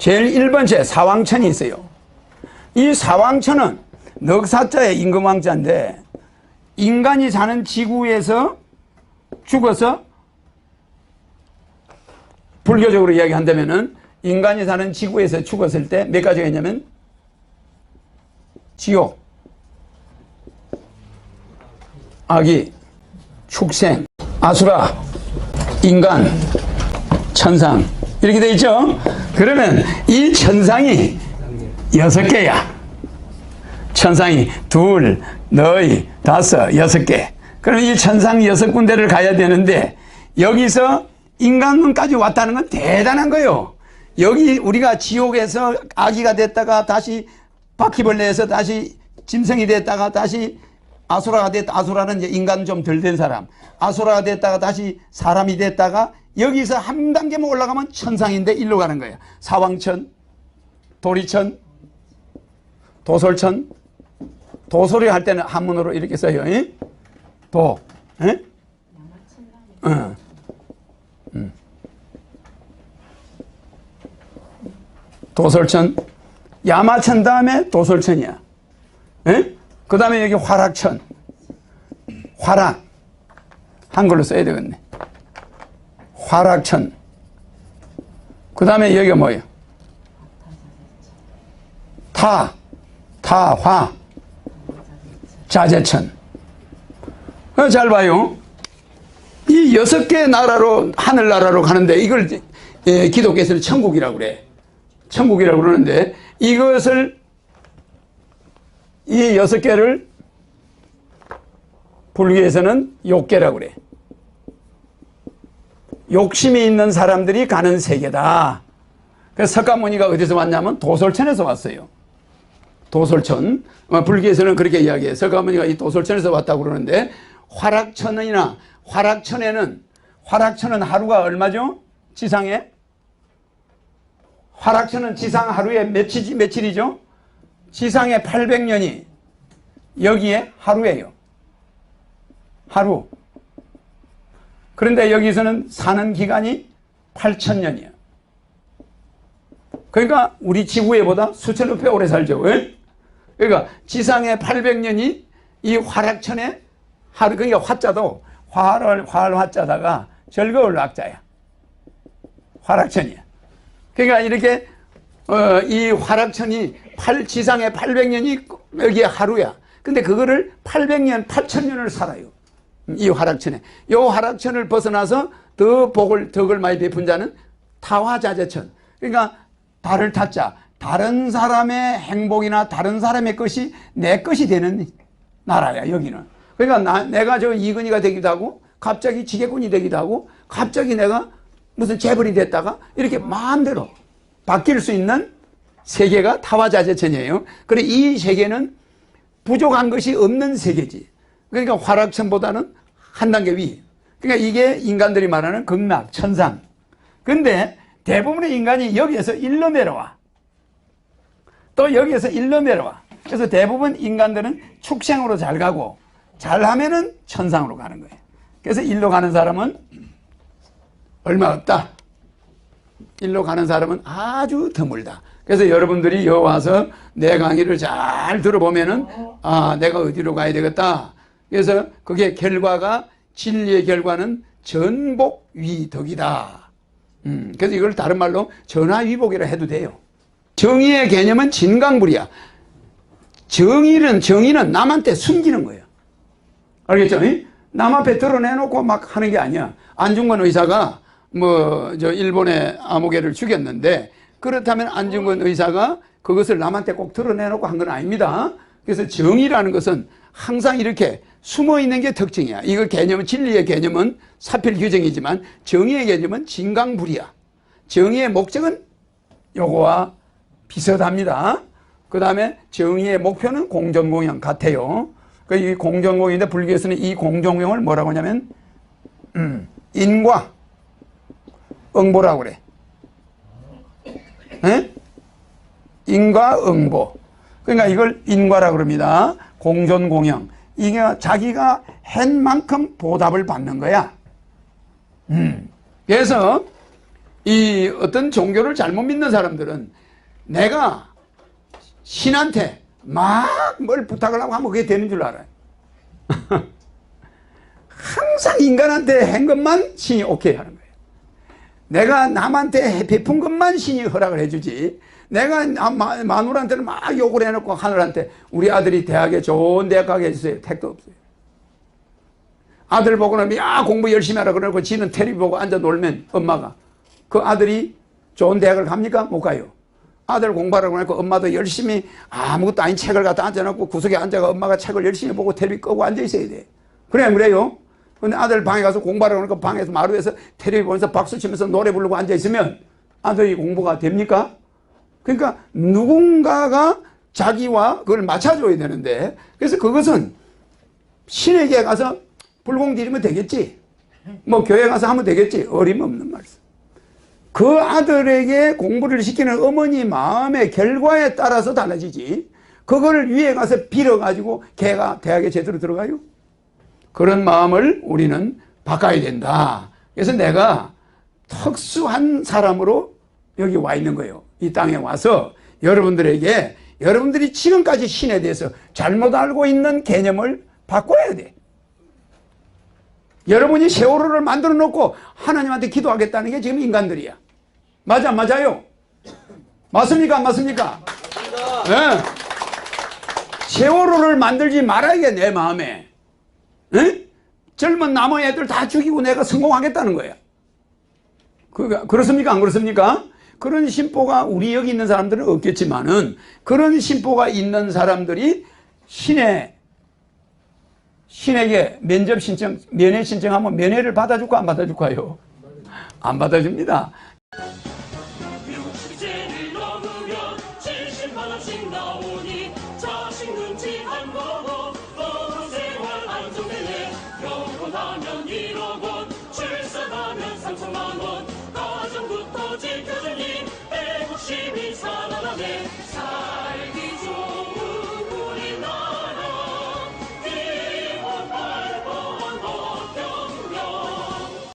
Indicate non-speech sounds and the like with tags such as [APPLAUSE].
제일 1번째 사왕천이 있어요. 이 사왕천은 넉사자의 임금왕자인데 인간이 사는 지구에서 죽어서 불교적으로 이야기한다면은 인간이 사는 지구에서 죽었을 때 몇 가지가 있냐면 지옥, 아기, 축생, 아수라, 인간, 천상 이렇게 돼 있죠. 그러면 이 천상이 여섯 개야. 천상이 둘, 너희, 다섯, 여섯 개. 그럼 이 천상 여섯 군데를 가야 되는데 여기서 인간문까지 왔다는 건 대단한 거예요. 여기 우리가 지옥에서 아기가 됐다가 다시 바퀴벌레에서 다시 짐승이 됐다가 다시 아수라가 됐다. 아수라는 인간 좀 덜 된 사람. 아수라가 됐다가 다시 사람이 됐다가 여기서 한 단계만 올라가면 천상인데 일로 가는 거예요. 사왕천, 도리천, 도솔천. 도솔이 할 때는 한문으로 이렇게 써요. 이? 도, 에? 도솔천, 야마천 다음에 도솔천이야. 그 다음에 여기 화락천. 화락. 한글로 써야 되겠네. 화락천. 그 다음에 여기가 뭐예요? 타, 타화, 자재천. 어, 잘 봐요. 이 여섯 개 나라로, 하늘나라로 가는데 이걸 예, 기독교에서는 천국이라고 그래. 천국이라고 그러는데 이것을 이 여섯 개를 불교에서는 욕계라고 그래. 욕심이 있는 사람들이 가는 세계다. 그래서 석가모니가 어디서 왔냐면 도솔천에서 왔어요. 도솔천. 어, 불교에서는 그렇게 이야기해요. 석가모니가 이 도솔천에서 왔다고 그러는데 화락천이나 화락천에는 화락천은 하루가 얼마죠? 지상에? 화락천은 지상 하루에 며칠, 며칠이죠? 지상에 800년이 여기에 하루예요. 하루. 그런데 여기서는 사는 기간이 8천년이야. 그러니까 우리 지구에보다 수천억 배 오래 살죠. 왜? 그러니까 지상에 800년이 이 화락천에 하루 그러니까 화자도 화를 활 화자다가 즐거울 악자야. 화락천이야. 그러니까 이렇게 어, 이 화락천이 8, 지상에 800년이 여기에 하루야. 근데 그거를 800년, 8000년을 살아요. 이 화락천에. 이 화락천을 벗어나서 더 복을, 덕을 많이 베푼 자는 타화자재천. 그러니까 달을 타자. 다른 사람의 행복이나 다른 사람의 것이 내 것이 되는 나라야, 여기는. 그러니까 나, 내가 저 이근이가 되기도 하고, 갑자기 지게꾼이 되기도 하고, 갑자기 내가 무슨 재벌이 됐다가 이렇게 마음대로 바뀔 수 있는 세계가 타화자재천이에요. 그래 이 세계는 부족한 것이 없는 세계지. 그러니까 화락천보다는 한 단계 위. 그러니까 이게 인간들이 말하는 극락, 천상. 근데 대부분의 인간이 여기에서 일로 내려와. 또 여기에서 일로 내려와. 그래서 대부분 인간들은 축생으로 잘 가고 잘하면은 천상으로 가는 거예요. 그래서 일로 가는 사람은 얼마 없다. 일로 가는 사람은 아주 드물다. 그래서 여러분들이 여기 와서 내 강의를 잘 들어보면은 아 내가 어디로 가야 되겠다. 그래서 그게 결과가 진리의 결과는 전복위덕이다. 음, 그래서 이걸 다른 말로 전화위복이라 해도 돼요. 정의의 개념은 진강불이야. 정의는 정의는 남한테 숨기는 거예요. 알겠죠? 남 앞에 드러내놓고 막 하는 게 아니야. 안중근 의사가 뭐 저 일본의 아무개를 죽였는데 그렇다면 안중근 의사가 그것을 남한테 꼭 드러내놓고 한 건 아닙니다. 그래서 정의라는 것은 항상 이렇게 숨어 있는 게 특징이야. 이거 개념은 진리의 개념은 사필 규정이지만 정의의 개념은 진강불이야. 정의의 목적은 요거와 비슷합니다. 그 다음에 정의의 목표는 공정공영 같아요. 그이 공정공영인데 불교에서는 이 공정공영을 뭐라고 하냐면 음, 인과 응보라고 그래. 에? 인과 응보. 그러니까 이걸 인과라고 그럽니다. 공존 공영. 이게 자기가 한 만큼 보답을 받는 거야. 음. 그래서 이 어떤 종교를 잘못 믿는 사람들은 내가 신한테 막 뭘 부탁을 하고 하면 그게 되는 줄 알아요. [LAUGHS] 항상 인간한테 한 것만 신이 오케이 하는 거예요. 내가 남한테 베푼 것만 신이 허락을 해주지. 내가 나- 마- 마누라한테는 막 욕을 해놓고 하늘한테 우리 아들이 대학에 좋은 대학 가게 해주세요. 택도 없어요. 아들 보고는 야 공부 열심히 하라 그러고 지는 테레비 보고 앉아 놀면 엄마가 그 아들이 좋은 대학을 갑니까? 못 가요. 아들 공부하라고 하니까 엄마도 열심히 아무것도 아닌 책을 갖다 앉아놓고 구석에 앉아가 엄마가 책을 열심히 보고 테레비 끄고 앉아 있어야 돼. 그래 안 그래요? 근데 아들 방에 가서 공부하라고 하니까 방에서 마루에서 테레비 보면서 박수 치면서 노래 부르고 앉아 있으면 아들이 공부가 됩니까? 그러니까 누군가가 자기와 그걸 맞춰줘야 되는데 그래서 그것은 신에게 가서 불공 지르면 되겠지. 뭐 교회 가서 하면 되겠지. 어림없는 말씀. 그 아들에게 공부를 시키는 어머니 마음의 결과에 따라서 달라지지. 그거를 위에 가서 빌어가지고 걔가 대학에 제대로 들어가요? 그런 마음을 우리는 바꿔야 된다. 그래서 내가 특수한 사람으로 여기 와 있는 거예요. 이 땅에 와서 여러분들에게 여러분들이 지금까지 신에 대해서 잘못 알고 있는 개념을 바꿔야 돼. 여러분이 세월호를 만들어 놓고 하나님한테 기도하겠다는 게 지금 인간들이야. 맞아, 안 맞아요? 맞습니까? 안 맞습니까? 예. 세월호를 만들지 말아야 내 마음에. 예? 젊은 남의 애들 다 죽이고 내가 성공하겠다는 거야. 그, 그렇습니까? 안 그렇습니까? 그런 심보가 우리 여기 있는 사람들은 없겠지만은 그런 심보가 있는 사람들이 신의 신에게 면접 신청, 면회 신청하면 면회를 받아줄까 안 받아줄까요? 안 받아줍니다. 출산하면 3천만 원 lips.